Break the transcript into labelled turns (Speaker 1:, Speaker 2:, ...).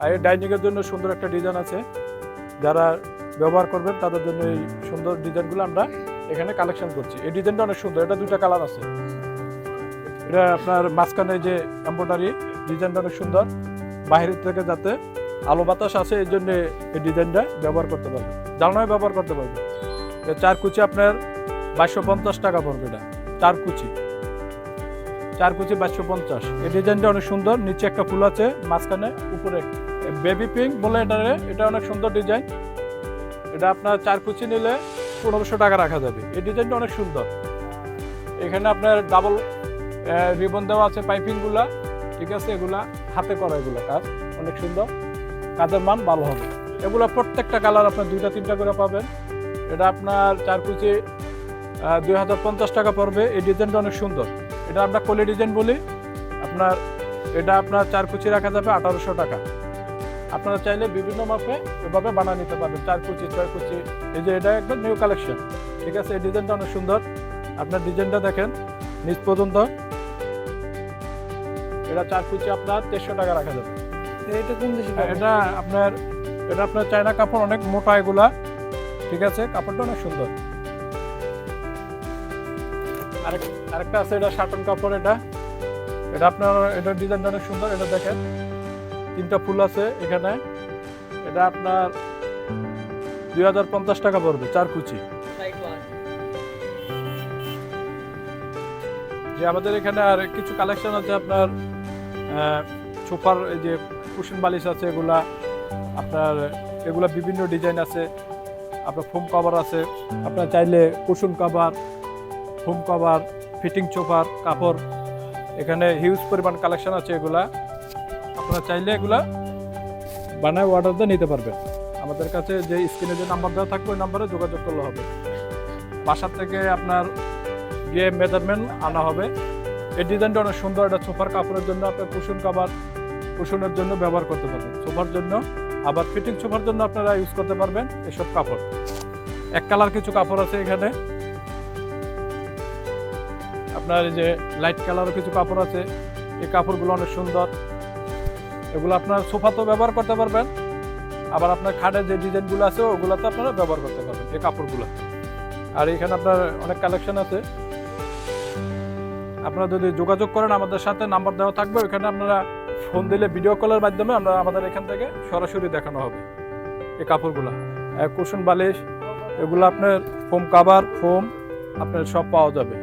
Speaker 1: আর এই ডাইনিংয়ের জন্য সুন্দর একটা ডিজাইন আছে। যারা ব্যবহার করবেন, তাদের জন্য এই সুন্দর ডিজাইনগুলো আমরা এখানে কালেকশন করছি। এই ডিজাইনটা অনেক সুন্দর, এটা দুইটা কালার আছে। এটা আপনার মাঝখানে যে এম্ব্রয়ডারি ডিজাইনটা অনেক সুন্দর। বাইরে থেকে যাতে আলো বাতাস আসে, এই জন্য এই ডিজাইনটা ব্যবহার করতে পারবে জানানোয় ব্যবহার করতে পারবে চার কুচি আপনার বাইশশো পঞ্চাশ টাকা পড়বে এটা, চার কুচি। চার কুচি বাইশশো পঞ্চাশ। এই ডিজাইনটা অনেক সুন্দর, নিচে একটা ফুল আছে, মাঝখানে উপরে। বেবি পিঙ্ক বলে এটা এটা অনেক সুন্দর ডিজাইন। এটা আপনার চার কুচি নিলে পনেরোশো টাকা রাখা যাবে। এই ডিজাইনটা অনেক সুন্দর। এখানে আপনার ডাবল রিবন দেওয়া আছে পাইপিংগুলা ঠিক আছে, এগুলা হাতে করা এগুলো কাজ। অনেক সুন্দর। কাজের মান ভালো হবে। এগুলো প্রত্যেকটা কালার আপনার দুইটা, তিনটা করে পাবেন। এটা আপনার চার কুচি দুই হাজার পঞ্চাশ টাকা পড়বে। এই ডিজাইনটা অনেক সুন্দর। এটা আমরা কোলে ডিজাইন বলি। আপনার এটা আপনার চার কুচি রাখা যাবে আঠারোশো টাকা। আপনারা চাইলে বিভিন্ন মাপে এভাবে বানিয়ে নিতে পারবেন। চার কুচি ছয় কুচি এই যে এটা একদম নিউ কালেকশন ঠিক আছে এই ডিজাইনটা অনেক সুন্দর। আপনার ডিজাইনটা দেখেন নিচ পর্যন্ত। এটা চার কুচি আপনার দেড়শো টাকা রাখা যাবে।
Speaker 2: এটা কোন দেশে
Speaker 1: এটা আপনার এটা আপনার চায়না কাপড় অনেক মোটা এগুলা। ঠিক আছে কাপড়টা অনেক সুন্দর। আরেক, আরেকটা আছে, এটা শাটন কাপড় এটা। এটা আপনার, এটা ডিজাইনটা অনেক সুন্দর, এটা দেখেন। তিনটা ফুল আছে এখানে। এটা আপনার দুই হাজার পঞ্চাশ টাকা পড়বে, চার কুচি। যে আমাদের এখানে আর কিছু কালেকশন আছে আপনার সোফার যে কুশন বালিশ আছে এগুলা, আপনার এগুলা বিভিন্ন ডিজাইন আছে। আপনার ফোম কভার আছে। আপনার চাইলে cushion cover foam cover fitting সোফার কাপড়, এখানে হিউজ পরিমাণ কালেকশন আছে এগুলা। আপনারা চাইলে এগুলা বানায় অর্ডার দিয়ে নিতে পারবেন। আমাদের কাছে যে স্ক্রিনে যে নাম্বার দেওয়া থাকবে, ওই নাম্বারে যোগাযোগ করলে হবে। বাসার থেকে আপনার গিয়ে মেজারমেন্ট আনা হবে। এই ডিজাইনটা অনেক সুন্দর, এটা সোফার কাপড়ের জন্য আপনার কুশন কাভার কুশনের জন্য ব্যবহার করতে পারবেন। সোফার জন্য, আবার ফিটিং সোফার জন্য আপনারা ইউজ করতে পারবেন এসব কাপড়। এক কালার কিছু কাপড় আছে এখানে। আপনার এই যে লাইট কালারও কিছু কাপড় আছে, এই কাপড়গুলো অনেক সুন্দর। এগুলো আপনার সোফাতেও ব্যবহার করতে পারবেন। আবার আপনার খাটের যে ডিজাইনগুলো আছে, ওগুলোতে আপনারা ব্যবহার করতে পারবেন এই কাপড়গুলো। আর এখানে আপনার অনেক কালেকশন আছে। আপনারা যদি যোগাযোগ করেন, আমাদের সাথে নাম্বার দেওয়া থাকবে। ওইখানে আপনারা ফোন দিলে ভিডিও কলের মাধ্যমে আমরা আমাদের এখান থেকে সরাসরি দেখানো হবে এই কাপড়গুলো। কুশন বালিশ, এগুলো আপনার ফোম কাভার ফোম আপনার সব পাওয়া যাবে।